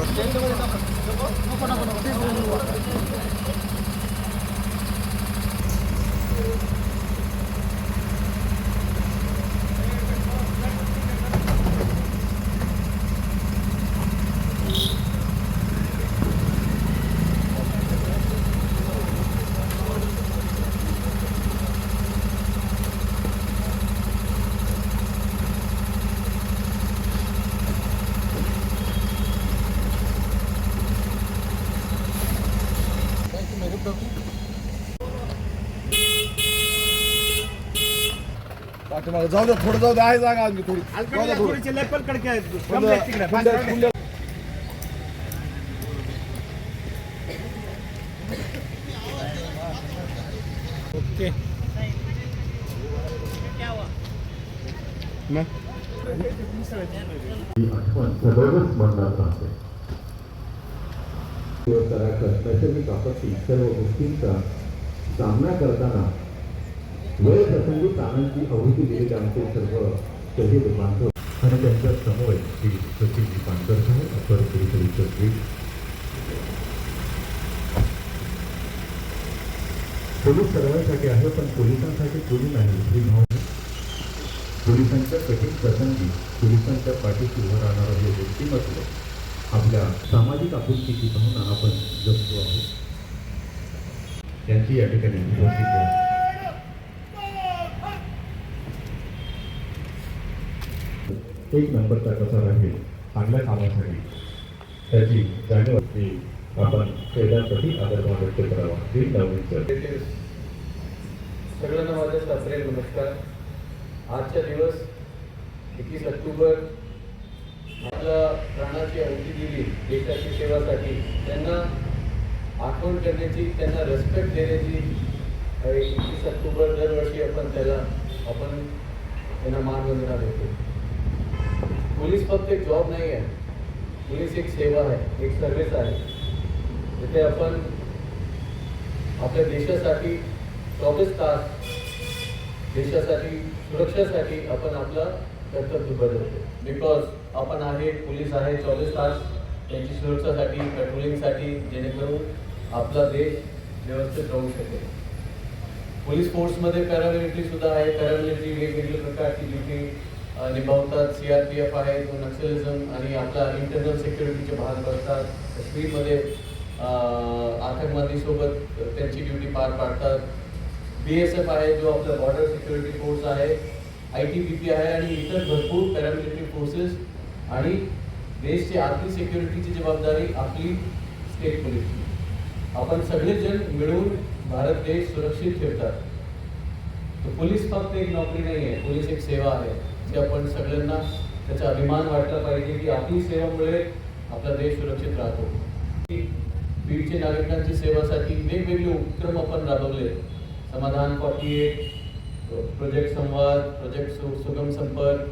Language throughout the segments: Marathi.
どこどこどこどこ जाऊ द्या थोडं जाऊ द्या आहे जागा आणखी थोडी. जाऊ थोडं. ओके. मग? ही आठवण सदैवच स्मरणात राहते. कराकर नैसर्गिक आपत्ती सर्व गोष्टींचा सामना करताना वेळ प्रसंगी प्राणांची आहुती दिलेले आमचे सर्व आणि त्यांच्यासमोर श्री अपर पोलीस सर्वांसाठी आहे पण पोलिसांसाठी कोणी नाही ही पोलिसांच्या कठीण प्रसंगी पोलिसांच्या पाठीशी उभं राहणारं हे व्यक्तिमत्व आपल्या सामाजिक आपुलकीची भावना आपण जपतो आहोत. त्यांची या ठिकाणी उपस्थिती एक नंबरचा कसा राहील चांगल्या कामासाठी त्याची जाणीव असली आपण शहरासाठी आदरभाव व्यक्त करावा. हे नवीन सगळ्यांना माझे सात्रे नमस्कार. आजचा दिवस एकवीस ऑक्टोबर. आपल्या प्राणाची आहुती दिली देशाची सेवासाठी. त्यांना आठवण करण्याची त्यांना रेस्पेक्ट देण्याची एकवीस ऑक्टोबर दरवर्षी आपण त्याला आपण त्यांना मानवंदना देतो. पोलीस फक्त एक जॉब नाही आहे पोलीस एक सेवा आहे एक सर्व्हिस आहे. तिथे आपण आपल्या देशासाठी चोवीस तास देशासाठी सुरक्षेसाठी आपण आपलं कर्तव्य बदलतो बिकॉज आपण आहे पोलीस आहे चोवीस तास त्यांची सुरक्षासाठी पेट्रोलिंगसाठी जेणेकरून आपला देश व्यवस्थित राहू शकेल. पोलीस फोर्समध्ये पॅरामिलिटरी सुद्धा आहे. पॅरामिलिटरी वेगवेगळ्या प्रकारची ड्युटी निभावतात. सी आर पी एफ आहे तो नक्सलिझम आणि आपला इंटरनल सिक्युरिटीचे भाग करतात काश्मीरमध्ये आतंकवादीसोबत त्यांची ड्युटी पार पाडतात. बी एस एफ आहे जो आपला बॉर्डर सिक्युरिटी फोर्स आहे. आय टी बी पी आहे आणि इतर भरपूर पॅरामिलिटरी फोर्सेस आणि देशची आर्थिक सिक्युरिटीची जबाबदारी आपली स्टेट पोलिसची आपण सगळेजण मिळून भारत देश सुरक्षित ठेवतात. तर पोलीस फक्त एक नोकरी नाही आहे पोलीस एक सेवा आहे. जी आपण सगळ्यांना त्याचा अभिमान वाटला पाहिजे की आपली सेवामुळे आपला देश सुरक्षित राहतो. बीडचे नागरिकांची सेवासाठी वेगवेगळे उपक्रम आपण राबवले. Samadhan forty eight project Samvad project सु सुगम संपर्क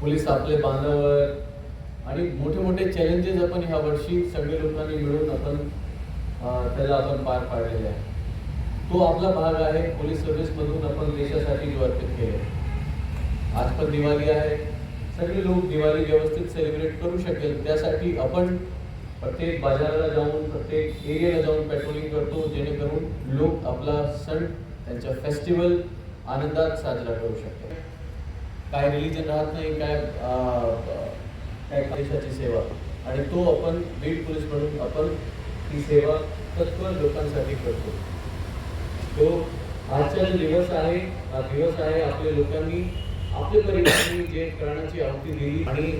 पोलीस आपले बांधावर आणि मोठे मोठे चॅलेंजेस आपण ह्या वर्षी सगळे लोकांनी मिळून आपण त्याला आपण पार पाडलेले आहे. तो आपला भाग आहे पोलीस सर्व्हिसमधून आपण देशासाठी जो अर्पित केले. आज पण दिवाळी आहे. सगळे लोक दिवाळी व्यवस्थित सेलिब्रेट करू शकेल. त्यासाठी आपण प्रत्येक बाजाराला जाऊन प्रत्येक एरियाला जाऊन पेट्रोलिंग करतो जेणेकरून लोक आपला सण त्यांचा फेस्टिवल आनंदात साजरा करू शकतात काय रिलीजन राहत नाही काय काय देशाची सेवा. आणि तो आपण बीड पोलीस म्हणून आपण ती सेवा तत्पर लोकांसाठी करतो. तो आजचा जो दिवस आहे हा दिवस आहे आपल्या लोकांनी आपल्या परिणामी जे प्राण्याची आहुती दिली आणि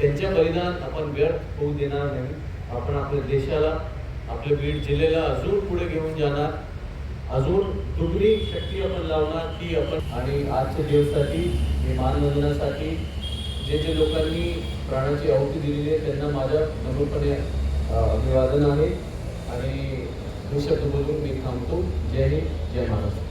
त्यांच्या बलिदान आपण व्यर्थ होऊ देणार नाही. आपण आपल्या देशाला आपल्या बीड जिल्ह्याला अजून पुढे घेऊन जाणार. अजून दुगणी शक्ती आपण लावणार की आपण आणि आजच्या दिवसासाठी हे मानवंदनासाठी जे जे लोकांनी प्राणाची आहुती दिलेली आहे त्यांना माझ्या नम्रपणे अभिवादन आहे. आणि दुसऱ्या बोलून मी थांबतो. Jai Hind Jai Maharashtra.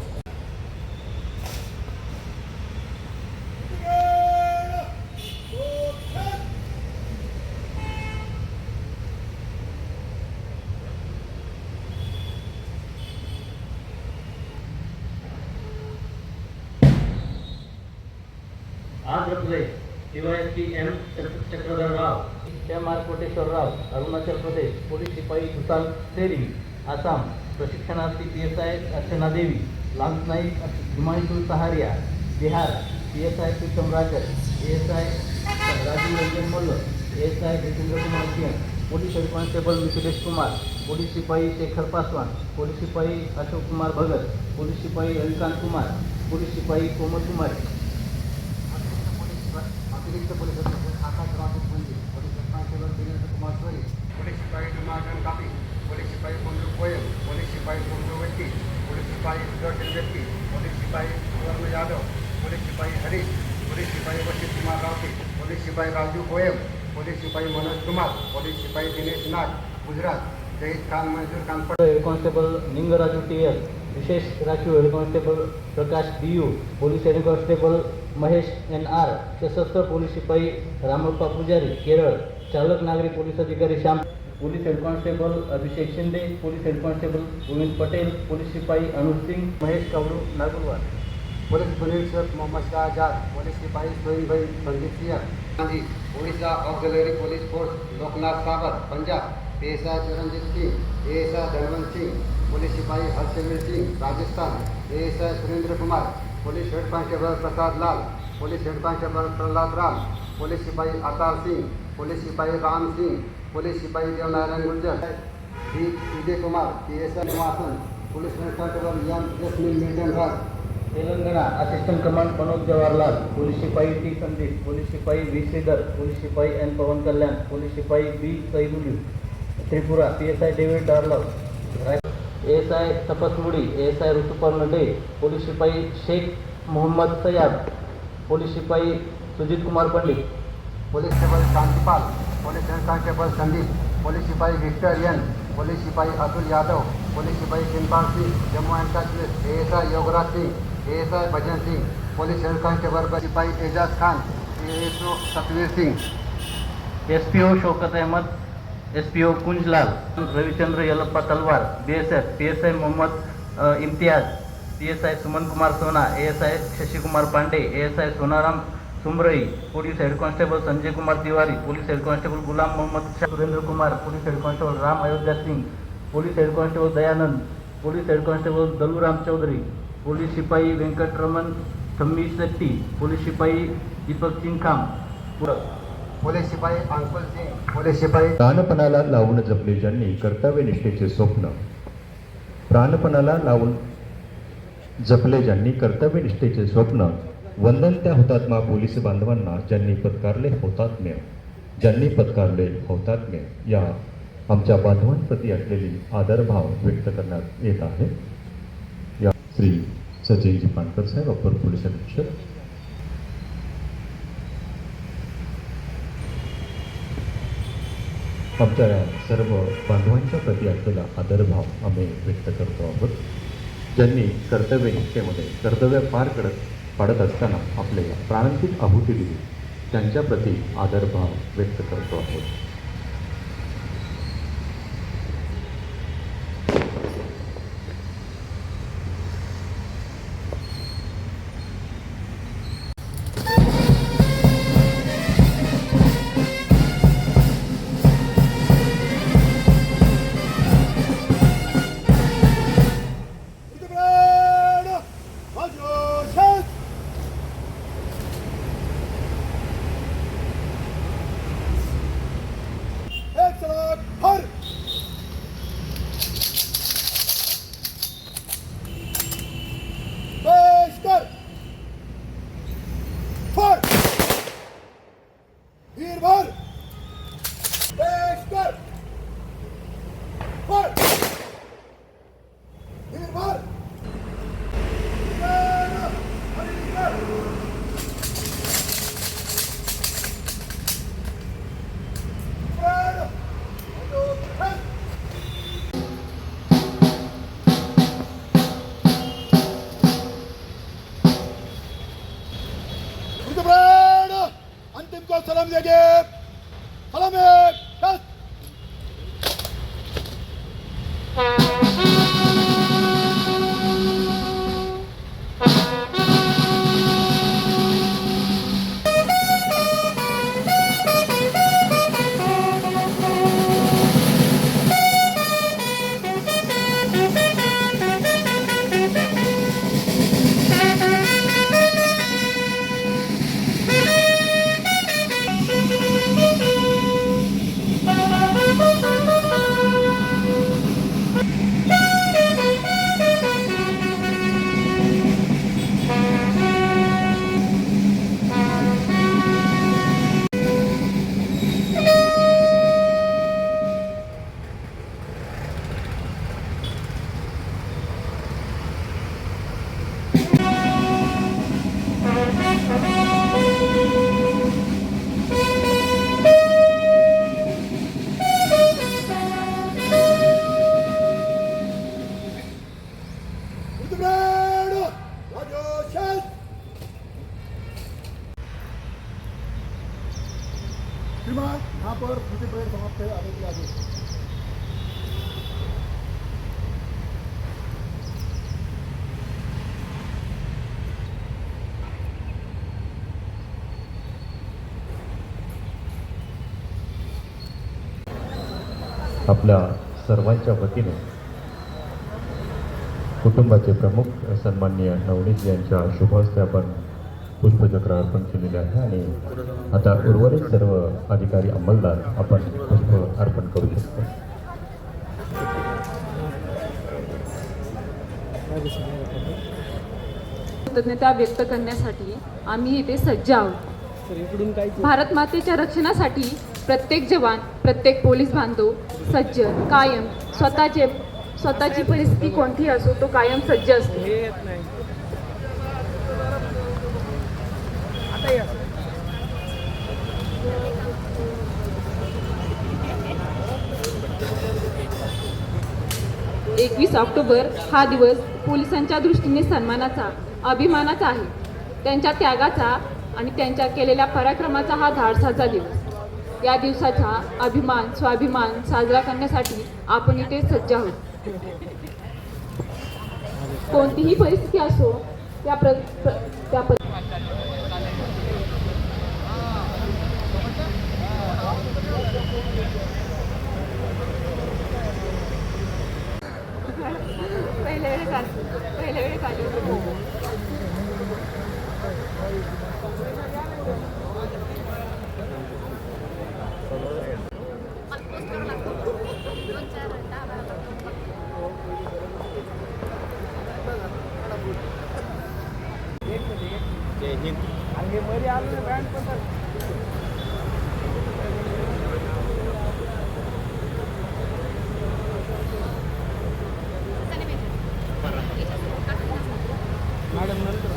Andhra Pradesh DYSP M Chakradhar Rao M R Koteswar Rao Arunachal Pradesh police शिपाई सुशांत सेरी आसाम प्रशिक्षणार्थी P S I Archana Devi lance Naik Himanshu Saharia Bihar P S I Pritam Rajar A S I Rajiv Ranjan Mall P S I Jitendra Kumar Singh police head constable Mithilesh Kumar police शिपाई शेखर पासवान पोलीस शिपाई अशोक कुमार भगत पोलीस शिपाई रविकांत कुमार पोलीस शिपाई कोमल कुमारी अतिरिक्त पोलीस अधीक्षक Akash Rajesh Mandir police constable Dinendra Kumar Swari police शिपाई डुमागन कापी पोलीस शिपाई बंदूक सिपाही सुदर्शन व्यक्ती पोलीस सिपाही सुवर्ण यादव पोलीस शिपाई हरीश पोलीस शिपाई वशिष्ठ कुमार रावते पोलीस शिपाई राजू गोयम पोलीस शिपाई मनोज कुमार पोलीस शिपाई दिनेश नाग Gujarat Jahid Khan Manjur Khan head constable Ningaraju T L विशेष राखीव head constable Prakash D U police head constable Mahesh N R सशस्त्र पोलीस शिपाई रामप्पा पुजारी केरळ चालक नागरी पोलीस अधिकारी Shyam police head constable Abhishek Shinde police head constable Govind Patel police शिपाई अनुज सिंग महेश कावडू नागुरवार. पुलिस निरीक्षक मोहम्मद शाह आजाद पोलीस सिपाही Sohin Bhai Sandeep Singh Gandhi Odisha auxiliary police force Loknath Sagar Punjab P S I Charanjit Singh A S I Dhanwant Singh police सिपाही Harshvir Singh Rajasthan A S I Surendra Kumar police head constable Prasad Lal police head constable Prahlad Ram police सिपाही अतार सिंह पुलिस सिपाही राम सिंह पुलिस सिपाही Devnarayan Gurjar D Vijay Kumar P S I Nivasan police head constable M Jasmin Milton Raj Telangana assistant command Manoj Jawaharlal police शिपाई टी. संदीप पोलीस शिपाई व्ही. श्रीधर पोलीस शिपाई एन. पवन कल्याण पोलीस शिपाई B. Saiduli Tripura P. S. I. David Darlav A. S. I. Tapasmudi S. I. Rituparna De police शिपाई शेख मोहम्मद सयाब पोलीस शिपाई Sujit Kumar Pandit police table Kantipal police head Sandeep police शिपाई विक्टर एन पोलीस शिपाई अतुल यादव पोलीस शिपाई Kinpal Singh Jammu and Kashmir A. S. I. Yograj Singh S I Bhajan Singh police head constable सिपाही Ejaz Khan A S O Satvir Singh. S P O Shaukat Ahmad S P O Kunjlal Ravichandra Yallappa Talwar B S F P S I Mohammad Imtiyaz P S I Suman Kumar Sona A S I Shashikumar Pandey A S I Sonaram Sumrai police head constable Sanjay Kumar Tiwari police head constable Ghulam Mohammad Shah Surendra Kumar police head constable Ram Ayodhya Singh police head constable Dayanand police head constable Daluram Chaudhary. Police शिपाई वेंकटरमण थम्मी शेट्टी पोलीस शिपाई दीपक चिंखाम पोलीस सिपाही अंकुल सिंग पोलीस सिपाही प्राणपणाला लावून जपले ज्यांनी कर्तव्यनिष्ठेचे स्वप्न. प्राणपणाला लावून जपले ज्यांनी कर्तव्यनिष्ठेचे स्वप्न. वंदन त्या हुतात्मा पोलीस बांधवांना ज्यांनी पत्कारले हुतात्म्य ज्यांनी पत्कारले हुतात्म्य या आमच्या बांधवांप्रती असलेली आदरभाव व्यक्त करण्यात येत आहे. या श्री सचिनजी पानकर साहेब अप्पर पोलीस अधीक्षक. आमच्या सर्व बांधवांच्या प्रती असलेला आदरभाव आम्ही व्यक्त करतो आहोत. ज्यांनी कर्तव्यनिष्ठेमध्ये कर्तव्य पार करत पाडत असताना आपल्याला प्रारंभिक आहुती दिली त्यांच्याप्रती आदरभाव व्यक्त करतो आहोत. अंतिम को पर समाप्त आपल्या सर्वांच्या वतीने कुटुंबाचे प्रमुख सन्माननीय नवनीत यांच्या शुभहस्ते आपण पुष्पचक्र अर्पण केलेले आहे आणि आता उर्वरित सर्व अधिकारी अंमलदार आपण पुष्प अर्पण करू शकतो. कृतज्ञता व्यक्त करण्यासाठी आम्ही इथे सज्ज आहोत. भारत मातेच्या रक्षणासाठी प्रत्येक जवान प्रत्येक पोलीस बांधव सज्ज कायम. स्वतःचे स्वतःची परिस्थिती कोणती असो तो कायम सज्ज असतो. एकवीस ऑक्टोबर हा दिवस पोलिसांच्या दृष्टीने सन्मानाचा अभिमानाचा आहे. त्यांच्या त्यागाचा आणि त्यांच्या केलेल्या पराक्रमाचा हा धाडसाचा दिवस. या दिवसाचा अभिमान स्वाभिमान साजरा करण्यासाठी आपण इथे सज्ज आहोत. कोणतीही परिस्थिती असो त्या प्र त्या ด้วยกันไปเลยด้วยกันโอ้โหเจฮินอันนี้เมื่อเดือนนี้แบรนด์คน ¿Cuál